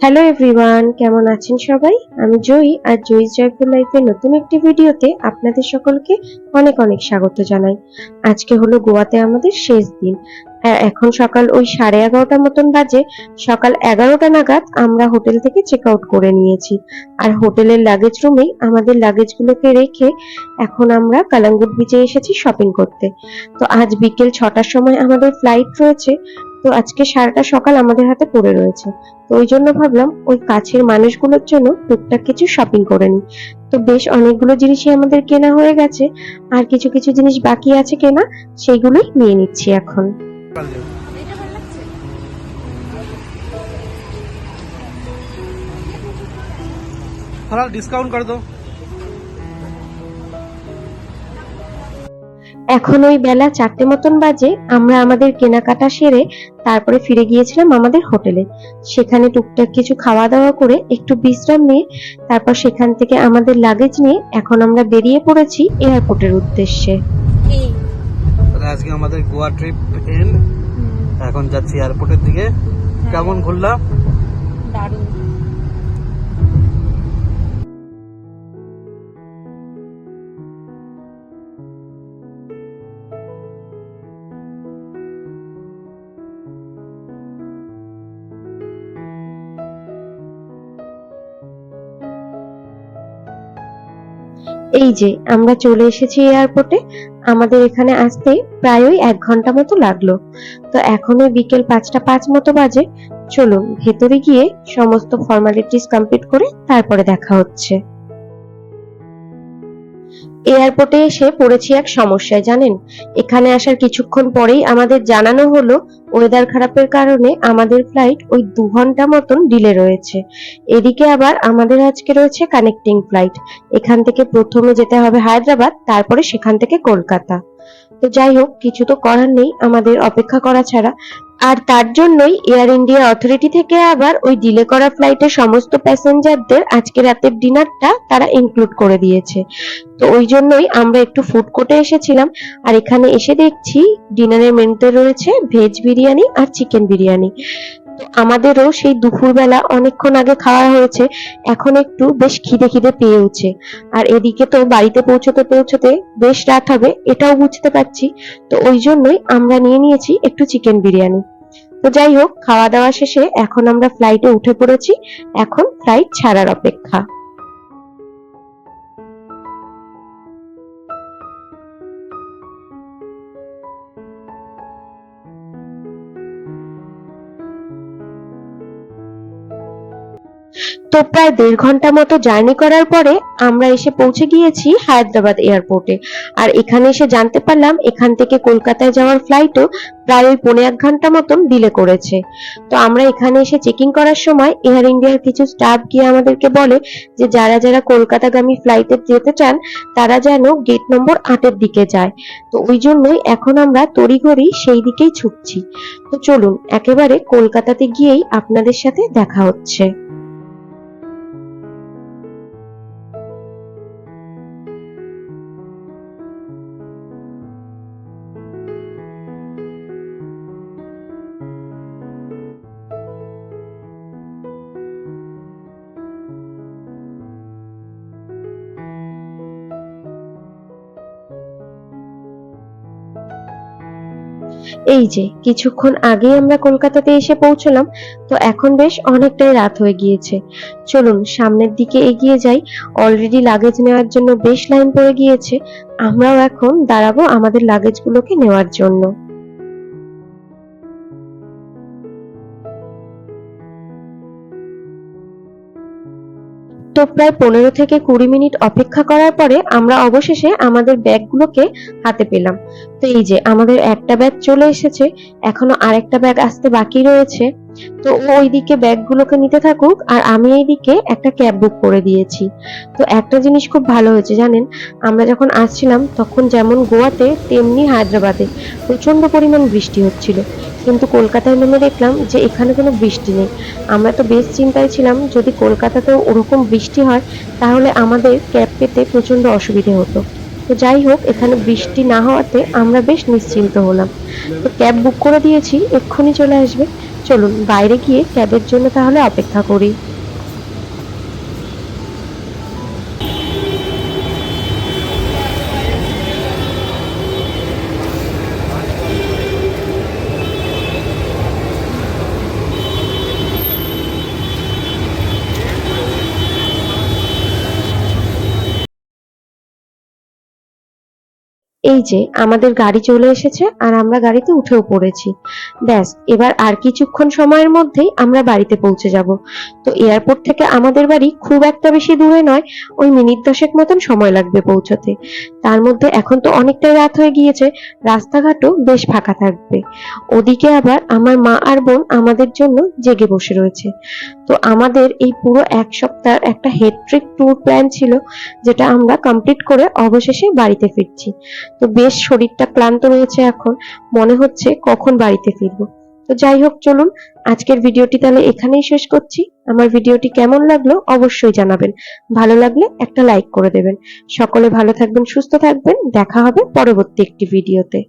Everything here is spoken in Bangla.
হ্যালো এভরিওয়ান কেমন আছেন সবাই? আমি জয়ী আর জয়ী জয়পুর লাইফের নতুন একটি ভিডিওতে আপনাদের সকলকে অনেক অনেক স্বাগত জানাই। আজকে হলো গোয়াতে আমাদের শেষ দিন। এখন সকাল ওই সাড়ে এগারোটা মতন বাজে। সকাল এগারোটা নাগাদ আমরা হোটেল থেকে চেক আউট করে নিয়েছি। আর হোটেলের লাগেজ রুমেই আমাদের লাগেজগুলোকে রেখে এখন আমরা কালাঙ্গুট বিচে এসেছি শপিং করতে। তো আজ বিকেল ছটার সময় আমাদের ফ্লাইট রয়েছে। তো আজকে সারাটা সকাল আমাদের হাতে পড়ে রয়েছে। তো ওই জন্য ভাবলাম ওই কাছের মানুষগুলোর জন্য টুকটাক কিছু শপিং করে নিই। তো বেশ অনেকগুলো জিনিসই আমাদের কেনা হয়ে গেছে। আর কিছু কিছু জিনিস বাকি আছে কেনা, সেইগুলোই নিয়ে নিচ্ছি এখন। थोड़ा डिस्काउंट कर दो এখন ওই বেলা চারটে মতন বাজে আমরা আমাদের কেনাকাটা সেরে তারপরে ফিরে গিয়েছিলাম আমাদের হোটেলে সেখানে টুকটাক কিছু খাওয়া দাওয়া করে একটু বিশ্রাম নিয়ে তারপর সেখান থেকে আমাদের লাগেজ নিয়ে এখন আমরা বেরিয়ে পড়েছি এয়ারপোর্টের উদ্দেশ্যে তাহলে আজকে আমাদের গোয়া ট্রিপ এন্ড এখন যাচ্ছি এয়ারপোর্টের দিকে। কেমন ঘুরলাম দারুণ। এই যে আমরা চলে এসেছি এয়ারপোর্টে আমাদের এখানে আসতে প্রায়ই এক ঘণ্টা মতো লাগল। তো এখন ওই বিকেল পাঁচটা পাঁচ মতো বাজে। চলুন, ভেতরে গিয়ে সমস্ত ফর্মালিটিস কমপ্লিট করে তারপরে দেখা হচ্ছে। এয়ারপোর্টে এসে পড়েছি এক সমস্যায়, জানেন? এখানে আসার কিছুক্ষণ পরেই আমাদের জানানো হলো ওয়েদার খারাপের কারণে আমাদের ফ্লাইট ওই দু ঘণ্টা মতন ডিলে রয়েছে। এদিকে আবার আমাদের আজকে রয়েছে কানেক্টিং ফ্লাইট এখান থেকে প্রথমে যেতে হবে হায়দ্রাবাদ, তারপরে সেখান থেকে কলকাতা। তো যাই হোক, কিছু তো করার নেই, আমাদের অপেক্ষা করা ছাড়া। আর তার জন্যই এয়ার ইন্ডিয়া অথরিটি থেকে আবার ওই ডিলে করা ফ্লাইটের সমস্ত প্যাসেঞ্জারদের আজকে রাতের ডিনারটা তারা ইনক্লুড করে দিয়েছে। তো ওই জন্যই আমরা একটু ফুড কোর্টে এসেছিলাম, আর এখানে এসে দেখছি ডিনারের মেনুতে রয়েছে ভেজ বিরিয়ানি আর চিকেন বিরিয়ানি। আমাদেরও সেই দুপুরবেলা অনেকক্ষণ আগে খাওয়া হয়েছে, এখন একটু বেশ খিদে খিদে পেয়েওছে আর এদিকে তো বাড়িতে পৌঁছতে পৌঁছতে বেশ রাত হবে, এটাও বুঝতে পারছি। তো ওই জন্যই আমরা নিয়ে নিয়েছি একটু চিকেন বিরিয়ানি। তো যাই হোক, খাওয়া দাওয়া শেষে এখন আমরা ফ্লাইটে উঠে পড়েছি, এখন ফ্লাইট ছাড়ার অপেক্ষা। তো প্রায় দেড় ঘণ্টা মতো জার্নি করার পরে আমরা এসে পৌঁছে গিয়েছি হায়দ্রাবাদ এয়ারপোর্টে। আর এখানে এসে জানতে পারলাম এখান থেকে কলকাতায় যাওয়ার ফ্লাইটও প্রায় ওই পৌনে এক ঘণ্টা মতন ডিলে করেছে। তো আমরা এখানে এসে চেকিং করার সময় এয়ার ইন্ডিয়ার কিছু স্টাফ গিয়ে আমাদেরকে বলে যে যারা যারা কলকাতাগামী ফ্লাইটে যেতে চান, তারা যেন গেট নম্বর আটের দিকে যায়। তো ওই জন্যই এখন আমরা তড়িঘড়ি সেই দিকেই ছুটছি। তো চলুন, একেবারে কলকাতাতে গিয়েই আপনাদের সাথে দেখা হচ্ছে। এই যে, কিছুক্ষণ আগেই আমরা কলকাতাতে এসে পৌঁছলাম, তো এখন বেশ অনেকটাই রাত হয়ে গিয়েছে। চলুন, সামনের দিকে এগিয়ে যাই। অলরেডি লাগেজ নেওয়ার জন্য বেশ লাইন পড়ে গিয়েছে। আমরাও এখন দাঁড়াবো আমাদের লাগেজগুলোকে নেওয়ার জন্য। তো প্রায় পনেরো থেকে কুড়ি মিনিট অপেক্ষা করার পরে আমরা অবশেষে আমাদের ব্যাগগুলোকে হাতে পেলাম। তো এই যে আমাদের একটা ব্যাগ চলে এসেছে, এখনও আরেকটা ব্যাগ আসতে বাকি রয়েছে। তো ও ওইদিকে ব্যাগগুলোকে নিতে থাকুক আর আমি এইদিকে একটা ক্যাব বুক করে দিয়েছি। তো একটা জিনিস খুব ভালো হয়েছে জানেন, আমরা যখন আসছিলাম তখন যেমন গোয়াতে তেমনি হায়দ্রাবাদে প্রচণ্ড পরিমাণ বৃষ্টি হচ্ছিল। কিন্তু কলকাতায় নেমে দেখলাম যে এখানে কোনো বৃষ্টি নেই। আমরা তো বেশ চিন্তায় ছিলাম যদি কলকাতাতেও ওরকম বৃষ্টি হয় তাহলে আমাদের ক্যাব পেতে প্রচণ্ড অসুবিধে হতো। তো যাই হোক, এখানে বৃষ্টি না হওয়াতে আমরা বেশ নিশ্চিন্ত হলাম। তো ক্যাব বুক করে দিয়েছি, এক্ষুনি চলে আসবে। চলুন বাইরে গিয়ে ক্যাবের জন্য তাহলে অপেক্ষা করি। এই যে, আমাদের গাড়ি চলে এসেছে আর আমরা গাড়িতে উঠেও পড়েছি। ব্যাস, এবার আর কিছুক্ষণ সময়ের মধ্যেই আমরা বাড়িতে পৌঁছে যাব। তো এয়ারপোর্ট থেকে আমাদের বাড়ি খুব একটা বেশি দূরে নয়, ওই মিনিট দশেক মতন সময় লাগবে পৌঁছতে। তার মধ্যে এখন তো অনেকটাই রাত হয়ে গিয়েছে, রাস্তাঘাটও বেশ ফাঁকা থাকবে। ওদিকে আবার আমার মা আর বোন আমাদের জন্য জেগে বসে রয়েছে। তো আমাদের এই পুরো এক সপ্তাহ, একটা হেডট্রিক ট্যুর প্ল্যান ছিল, যেটা আমরা কমপ্লিট করে অবশেষে বাড়িতে ফিরছি। তো বেশ শরীরটা ক্লান্ত রয়েছে এখন। মনে হচ্ছে কখন বাড়িতে ফিরবো। তো যাই হোক, চলুন আজকের ভিডিওটি তাহলে এখানেই শেষ করছি। আমার ভিডিওটি কেমন লাগল অবশ্যই জানাবেন। ভালো লাগলে একটা লাইক করে দেবেন। সকলে ভালো থাকবেন, সুস্থ থাকবেন। দেখা হবে পরবর্তী একটি ভিডিওতে।